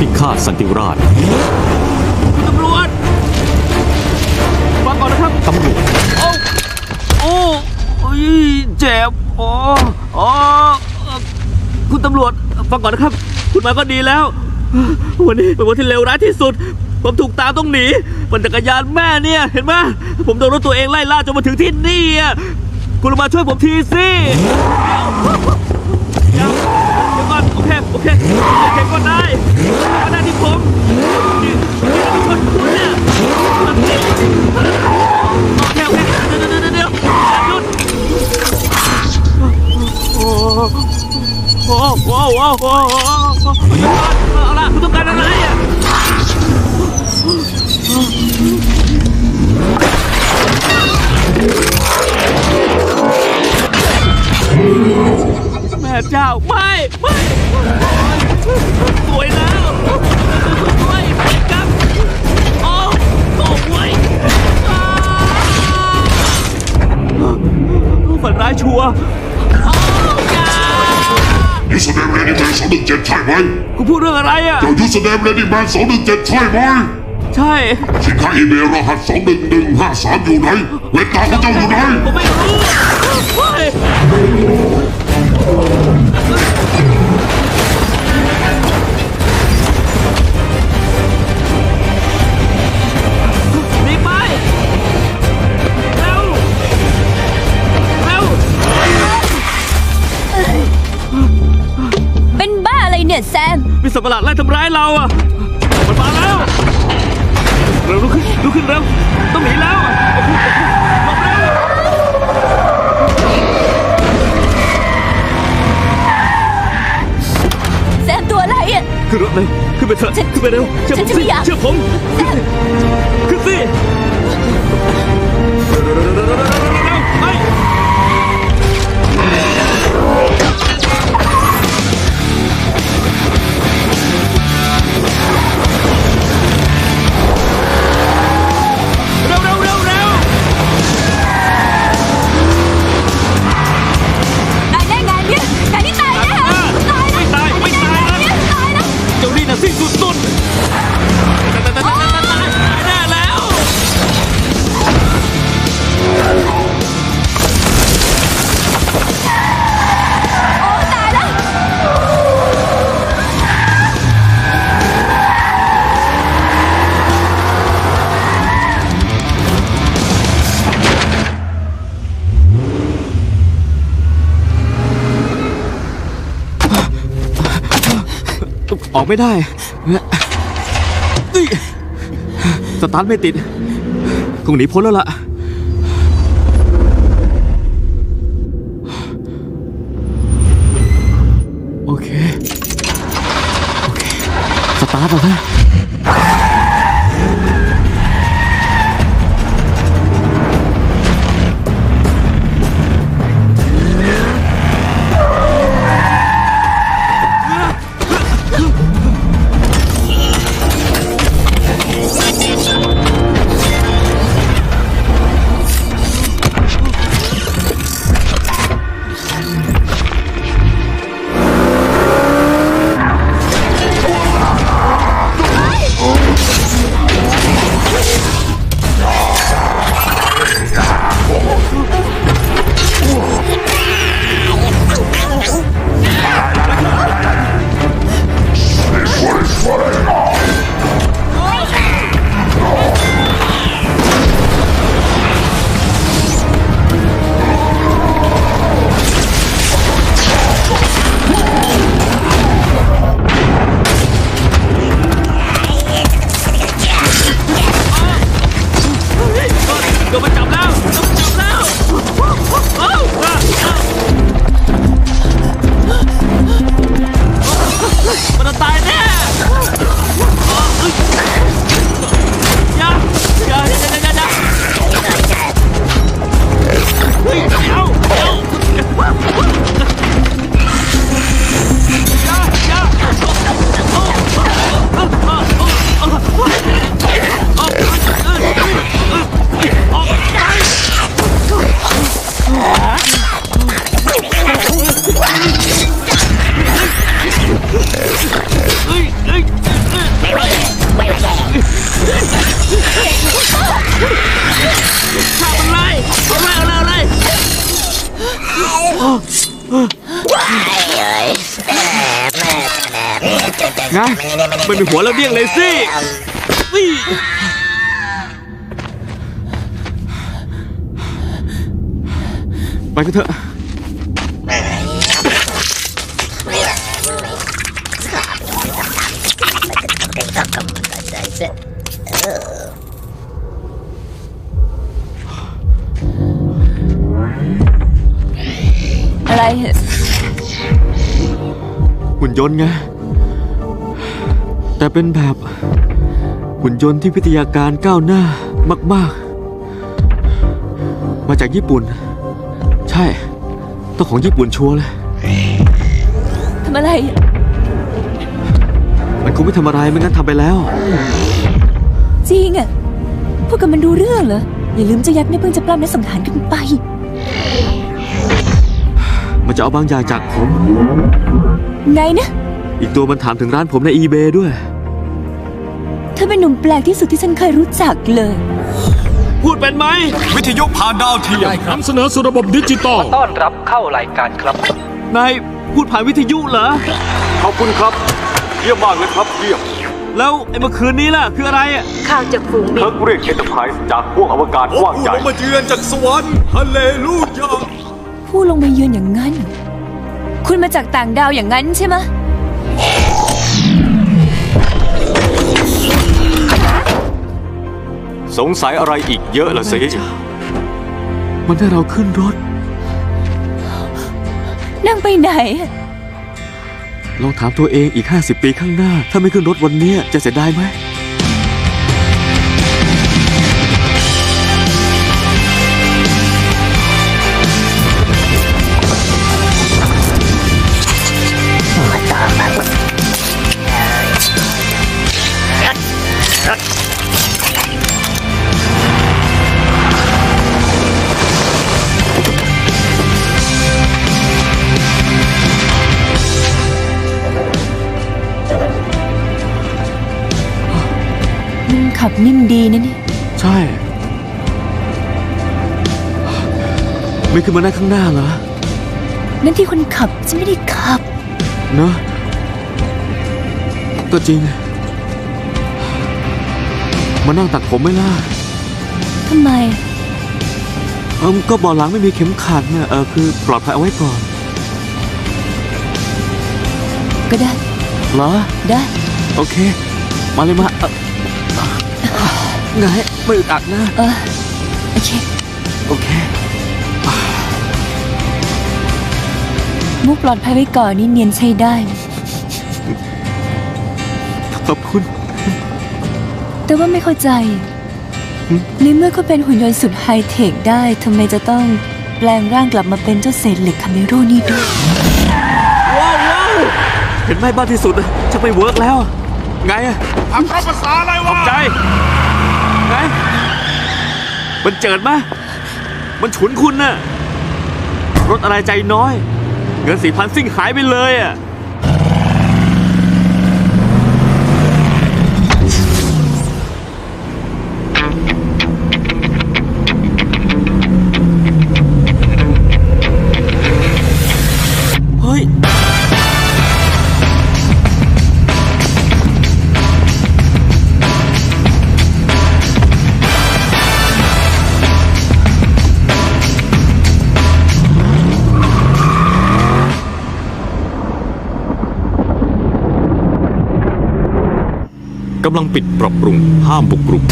พิฆาตสันติราชตำรวจฟังก่อนนะครับตำรวจโอ้โอ้โอ้ยเจ็บอ๋ออ๋อเอ่อคุณตำรวจฟังก่อนนะครับ คุณมาก็ดีแล้ว วันนี้เป็นวันที่เลวร้ายที่สุด ผมถูกตามต้องหนีปั่นจักรยานแม่เนี่ย เห็นไหมผมโดนรถตัวเองไล่ล่าจนมาถึงที่นี่อะคุณลงมาช่วยผมทีสิ เดี๋ยวเดี๋ยวก่อนโอเคโอเคก็ได้ก็ได้ที่ผมนี่นี่เป็นคนคุณเนี่ยมันนี่โอเคโอเคเดี๋ยวเดี๋ยวเดี๋ยวเดี๋ยวหยุดโอ้โหโอ้โหโอ้โห เจ้า ไม่ ไม่สวยแล้วสวยครับโอ้โอ้ยฝันร้ายชัวร์ยุทธแสดงเรนิแมนสองหนึ่งเจ็ดใช่ไหมกูพูดเรื่องอะไรอะ เจ้ายุทธแสดงเรนิแมนสองหนึ่งเจ็ดใช่ไหมใช่ สินค้าอีเมลรหัสสองหนึ่งหนึ่งห้าสามอยู่ไหนเวทตาของเจ้าอยู่ไหนผมไม่รู้ เฮ้ยหนีไป เร็ว เร็ว เป็นบ้าอะไรเนี่ยแซม มีสัตว์ประหลาดไล่ทำร้ายเราอะ มันมาแล้ว เร็วลุกขึ้นลุกขึ้นเร็ว ขึ้นไปเถอะฉันขึ้นไปเร็ว เชื่อผมฉันจะสิไม่อยากเชื่อผมแซมขึ้นสิ ออกไม่ได้สตาร์ทไม่ติด คงหนีพ้นแล้วล่ะ โอเค โอเค สตาร์ทแล้วนะ 我们找 ไงไม่มีหัวแล้วเดี้ยงเลยสินี่ไปกันเถอะ อะไรเหรอหุ่นยนต์ไง แต่เป็นแบบหุ่นยนต์ที่วิทยาการก้าวหน้ามาก ๆ มาจากญี่ปุ่น ใช่ ต้องของญี่ปุ่นชัวร์เลย ทำอะไรอะมันคงไม่ทำอะไรไม่งั้นทำไปแล้ว จริงอะพวกกันมันดูเรื่องเหรอ อย่าลืมเจ้ายักษ์นี่เพิ่งจะปล้ำและสังหารกันไป มันจะเอาบางอย่างจากผม ไงนะ อีกตัวมันถามถึงร้านผมใน eBay ด้วย เธอเป็นหนุ่มแปลกที่สุดที่ฉันเคยรู้จักเลย พูดเป็นไหม วิทยุผ่านดาวเทียมนำเสนอสู่ระบบดิจิตอลต้อนรับเข้ารายการครับ นายพูดผ่านวิทยุเหรอ ขอบคุณครับ เยี่ยมมากเลยครับเยี่ยม แล้วไอ้เมื่อคืนนี้ล่ะ คืออะไรอะข่าวจากฝูงบินเคิร์กเรียกเอ็นเตอร์ไพรส์จากพวกอวกาศกว้างใหญ่มาเยือนจากสวรรค์ฮาเลลูยาผู้ลงมาเยือนอย่างนั้นเหรอคุณมาจากต่างดาวอย่างนั้นใช่ไหม สงสัยอะไรอีกเยอะละสิ มันให้เราขึ้นรถ นั่งไปไหนอะลองถามตัวเองอีก 50 ปีข้างหน้า ถ้าไม่ขึ้นรถวันนี้จะเสียดายไหม ขับนิ่มดีนะเนี่ย ใช่ ไม่ขึ้นมานั่งข้างหน้าเหรอ นั่นที่คนขับฉันไม่ได้ขับ เนอะก็จริง มานั่งตักผมไหม่ล่ะทำไม เออก็เบาะหลังไม่มีเข็มขัดเนี่ยเออคือปลอดภัยเอาไว้ก่อนก็ได้ เหรอ ได้ โอเค มาเลยมาเอ่อ ไงไม่อึดอัดนะ เออโอเค โอเค มุกปลอดภัยไว้ก่อนนี่เนียนใช้ได้นะขอบคุณ แต่ว่าไม่เข้าใจ ในเมื่อเขาเป็นหุ่นยนต์สุดไฮเทคได้ทำไมจะต้องแปลงร่างกลับมาเป็นเจ้าเศษเหล็กคาเมโรนี่ด้วยว้าวว้าวเห็นไหมบ้านที่สุดอะจะไม่เวิร์กแล้ว ไงอะทำภาษาอะไรวะใจไง มันเจิดมะมันฉุนคุณน่ะ รถอะไรใจน้อย เงินสี่พันซิ่งหายไปเลยอะำลังปิดปรับปรุงห้ามบุกรุก